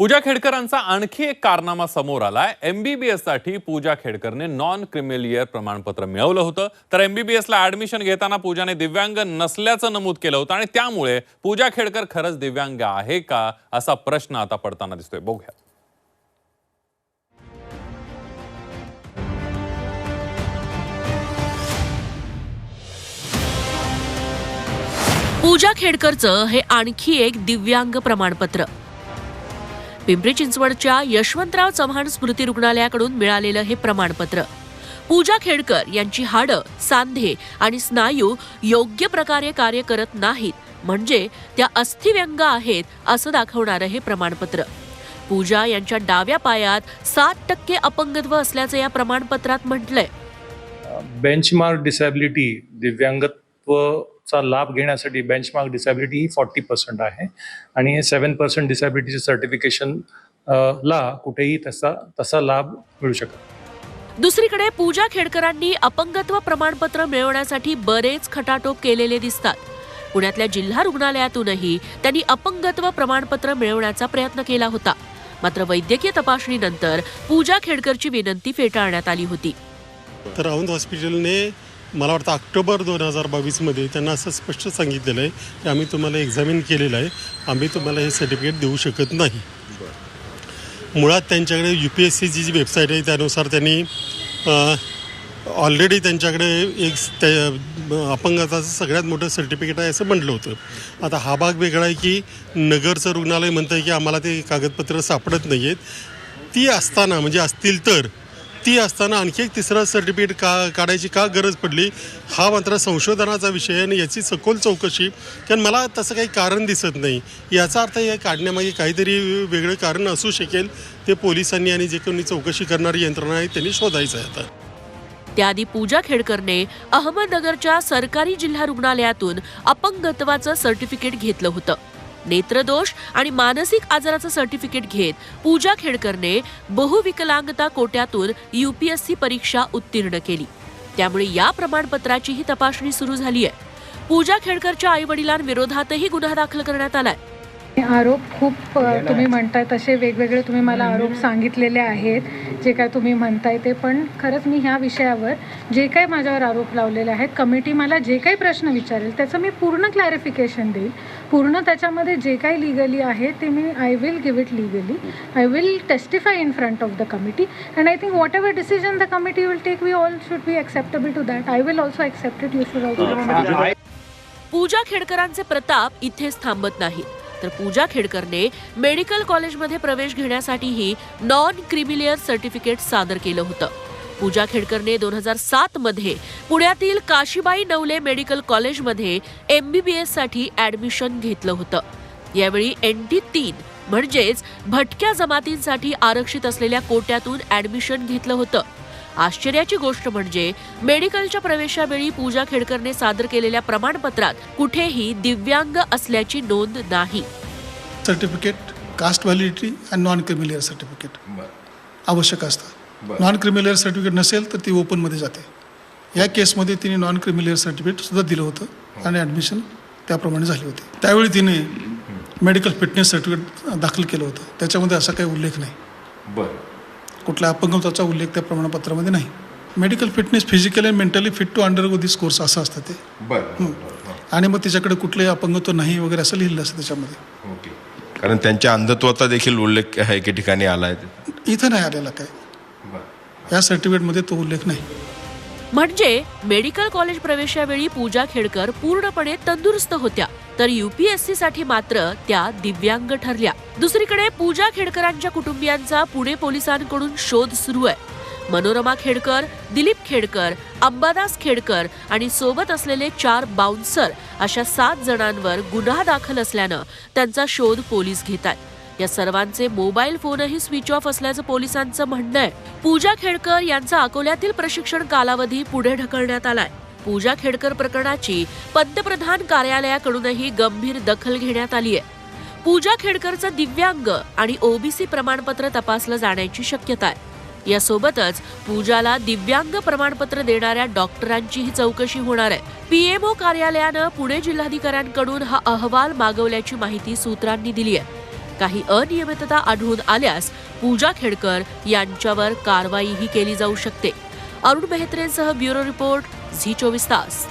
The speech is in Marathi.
पूजा खेडकरांचा आणखी एक कारनामा समोर आलाय. एमबीबीएससाठी पूजा खेडकरने नॉन क्रिमिलियर प्रमाणपत्र मिळवलं होतं. तर एमबीबीएस ला ऍडमिशन घेताना पूजाने दिव्यांग नसल्याचं नमूद केलं होतं आणि त्यामुळे पूजा खेडकर खरंच दिव्यांग आहे का असा प्रश्न आता पडताना दिसतोय. बघूया. पूजा खेडकरचं हे आणखी एक दिव्यांग प्रमाणपत्र. पिंपरी चिंचवडच्या यशवंतराव चव्हाण स्मृती रुग्णालयाकडून मिळालेलं हे प्रमाणपत्र. पूजा खेडकर यांची हाडं सांधे आणि स्नायू योग्य प्रकारे कार्य करत नाहीत म्हणजे त्या अस्थिव्यंग आहेत असं दाखवणारं हे प्रमाणपत्र. पूजा यांच्या डाव्या पायात सात टक्के अपंगत्व असल्याचं या प्रमाणपत्रात म्हटलंय. बेंचमार्क डिसॅबिलिटी दिव्यांगत्वचा लाभ घेण्यासाठी बेंचमार्क डिसॅबिलिटी ही फॉर्टी पर्सेंट आहे. आणि हे सेवन पर्सेंट डिसॅबिलिटीचे सर्टिफिकेशन ला कुठेही तसा तसा लाभ मिळू शकतो दुसरीकडे पूजा खेडकरांनी अपंगत्व प्रमाणपत्र मिळवण्यासाठी बरेच खटाटोप केलेले दिसतात. पुण्यातल्या जिल्हा रुग्णालयातूनही त्यांनी अपंगत्व प्रमाणपत्र मिळवण्याचा प्रयत्न केला होता. मात्र वैद्यकीय तपासणीनंतर पूजा खेडकरची विनंती फेटाळण्यात आली होती. तर राऊंड हॉस्पिटलने मला वाटतं ऑक्टोबर दोन हजार बावीसमध्ये त्यांना असं स्पष्ट सांगितलेलं आहे की आम्ही तुम्हाला एक्झामिन केलेलं आहे. आम्ही तुम्हाला हे सर्टिफिकेट देऊ शकत नाही. मुळात त्यांच्याकडे यू पी एस सीची जी वेबसाईट आहे त्यानुसार त्यांनी ऑलरेडी त्यांच्याकडे एक त्या अपंगाचं सगळ्यात मोठं सर्टिफिकेट आहे असं म्हटलं होतं. आता हा भाग वेगळा आहे की नगरचं रुग्णालय म्हणतं आहे की आम्हाला ते कागदपत्र सापडत नाही आहेत ती असताना म्हणजे असतील तर ती असताना आणखी एक तिसरा सर्टिफिकेट का काढायची का गरज पडली हा मात्र संशोधनाचा विषय आहे आणि याची सखोल चौकशी कारण मला तसं काही कारण दिसत नाही. याचा अर्थ हे काढण्यामागे काहीतरी वेगळं कारण असू शकेल. ते पोलिसांनी आणि जे कोणी चौकशी करणारी यंत्रणा आहे त्यांनी शोधायचं आहे आता. त्याआधी पूजा खेडकरने अहमदनगरच्या सरकारी जिल्हा रुग्णालयातून अपंगत्वाचं सर्टिफिकेट घेतलं होतं. नेत्रदोष आणि मानसिक आजाराचं सर्टिफिकेट घेत पूजा खेडकरने बहुविकलांगता कोट्यातून युपीएससी परीक्षा उत्तीर्ण केली. त्यामुळे या प्रमाणपत्राचीही तपासणी सुरू झाली आहे पूजा खेडकरच्या आई वडिलांविरोधातही गुन्हा दाखल करण्यात आलाय. आरोप खूप तुम्ही म्हणताय तसे वेगवेगळे तुम्ही मला आरोप सांगितलेले आहेत जे काय तुम्ही म्हणताय ते. पण खरंच मी ह्या विषयावर जे काही माझ्यावर आरोप लावलेले आहेत कमिटी मला जे काही प्रश्न विचारेल त्याचं मी पूर्ण क्लॅरिफिकेशन देईल. पूर्ण त्याच्यामध्ये जे काही लिगली आहे ते मी I will give it legally I will testify in front of the committee and I think whatever decision the committee will take we all should be acceptable to that I will also accept it you should also Pooja खेडकरांचे प्रताप इथेच थांबत नाही तर पूजा खेडकरने मेडिकल कॉलेजमध्ये प्रवेश घेण्यासाठीही नॉन क्रिमिलियर सर्टिफिकेट सादर केलं होतं. पूजा खेडकरने दोन हजार सात मध्ये पुण्यातील काशीबाई नवले मेडिकल कॉलेजमध्ये एम बी बी एससाठी ऍडमिशन घेतलं होतं. यावेळी एन टी तीन म्हणजेच भटक्या जमातींसाठी आरक्षित असलेल्या कोट्यातून ऍडमिशन घेतलं होतं. आश्चर्याची गोष्ट म्हणजे मेडिकलच्या प्रवेशावेळी पूजा खेडकरने सादर केलेल्या प्रमाणपत्रात कुठेही दिव्यांग असल्याची नोंद नाही. सर्टिफिकेट कास्ट व्हॅलिडिटी आणि नॉन क्रिमिलियर सर्टिफिकेट आवश्यक असतं नॉन क्रिमिलियर सर्टिफिकेट नसेल तर ती ओपनमध्ये जाते. या केसमध्ये तिने नॉन क्रिमिलियर सर्टिफिकेट सुद्धा दिलं होतं आणि ॲडमिशन त्याप्रमाणे झाली होती. त्यावेळी तिने मेडिकल फिटनेस सर्टिफिकेट दाखल केलं होतं. त्याच्यामध्ये असा काही उल्लेख नाही. कुठल्या अपंगत्वाचा उल्लेख त्या प्रमाणपत्रामध्ये नाही. Medical fitness physical and mentally fit to undergo this course असं असतं ते. हं. आणि मग तिच्याकडे कुठलंही अपंगत्व नाही वगैरे असं लिहिलं असतं त्याच्यामध्ये. ओके. कारण त्यांच्या अंधत्वाचा देखील उल्लेख आहे एके ठिकाणी आला आहे. इथं नाही आलेला काय? या सर्टिफिकेटमध्ये तो उल्लेख नाही. म्हणजे मेडिकल कॉलेज प्रवेशावेळी पूजा खेडकर पूर्णपणे तंदुरुस्त होत्या. तर युपीएससी साठी मात्र त्या दिव्यांग ठरल्या. दुसरीकडे पूजा खेडकरांच्या कुटुंबियांचा पुणे पोलिसांकडून शोध सुरू आहे. मनोरमा खेडकर दिलीप खेडकर अंबादास खेडकर आणि सोबत असलेले चार बाउन्सर अशा सात जणांवर गुन्हा दाखल असल्यानं त्यांचा शोध पोलीस घेत आहेत. या सर्वांचे मोबाईल फोनही स्विच ऑफ असल्याचं पोलिसांचं म्हणणं आहे. पूजा खेडकर यांचा अकोल्यातील प्रशिक्षण कालावधी पुढे ढकलण्यात आलाय. पूजा खेडकर प्रकरणाची पंतप्रधान कार्यालयाकडूनही गंभीर दखल घेण्यात आली आहे. पूजा खेडकरचं दिव्यांग आणि ओबीसी प्रमाणपत्र तपासलं जाण्याची शक्यता आहे. यासोबतच पूजाला दिव्यांग प्रमाणपत्र देणाऱ्या डॉक्टरांचीही चौकशी होणार आहे. पीएमओ कार्यालयानं पुणे जिल्हाधिकाऱ्यांकडून हा अहवाल मागवल्याची माहिती सूत्रांनी दिली आहे. काही अनियमितता आढळून आल्यास पूजा खेडकर यांच्यावर कारवाईही केली जाऊ शकते. अरुण मेहत्रेंसह ब्युरो रिपोर्ट झी चोवीस तास.